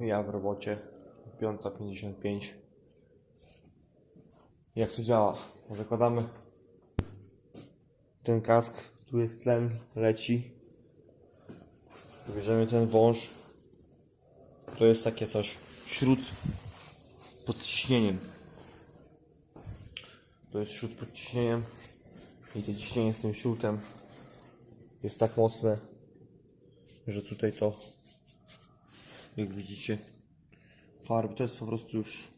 Ja w robocie. 5.55. Jak to działa? Zakładamy ten kask. Tu jest tlen, leci. Bierzemy ten wąż. To jest takie coś. Śród pod ciśnieniem. To jest śród pod ciśnieniem. I to ciśnienie z tym śrutem jest tak mocne, że tutaj to, jak widzicie, farby to jest po prostu już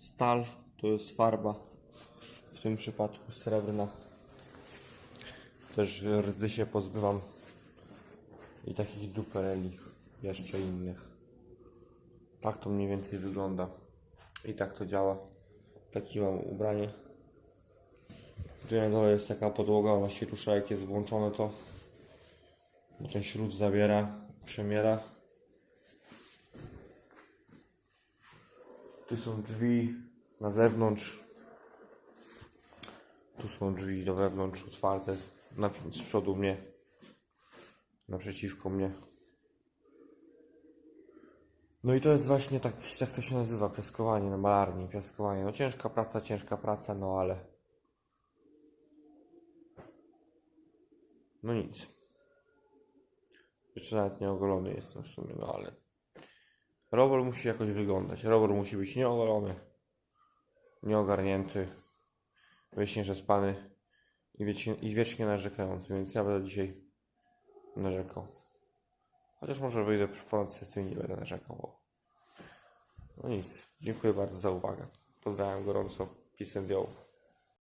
stal, to jest farba, w tym przypadku srebrna. Też rdzy się pozbywam i takich dupereli, jeszcze innych. Tak to mniej więcej wygląda. I tak to działa. Taki mam ubranie. Tu na dole jest taka podłoga, ona się rusza jak jest włączone to. Bo ten śród zabiera, przemiera. Tu są drzwi na zewnątrz. Tu są drzwi do wewnątrz otwarte na, z przodu mnie. Naprzeciwko mnie. No i to jest właśnie tak, tak to się nazywa, piaskowanie na malarni, piaskowanie. No ciężka praca, ciężka praca, no ale... No nic. Jeszcze nawet nie ogolony jestem w sumie, no ale... Robor musi jakoś wyglądać. Robor musi być nieogolony, nieogarnięty, wiecznie przespany i wiecznie, i wiecznie narzekający, więc ja będę dzisiaj narzekał. Chociaż może wyjdę ponad sesję i nie będę narzekał. bo- No nic. Dziękuję bardzo za uwagę. Pozdrawiam gorąco. And yo.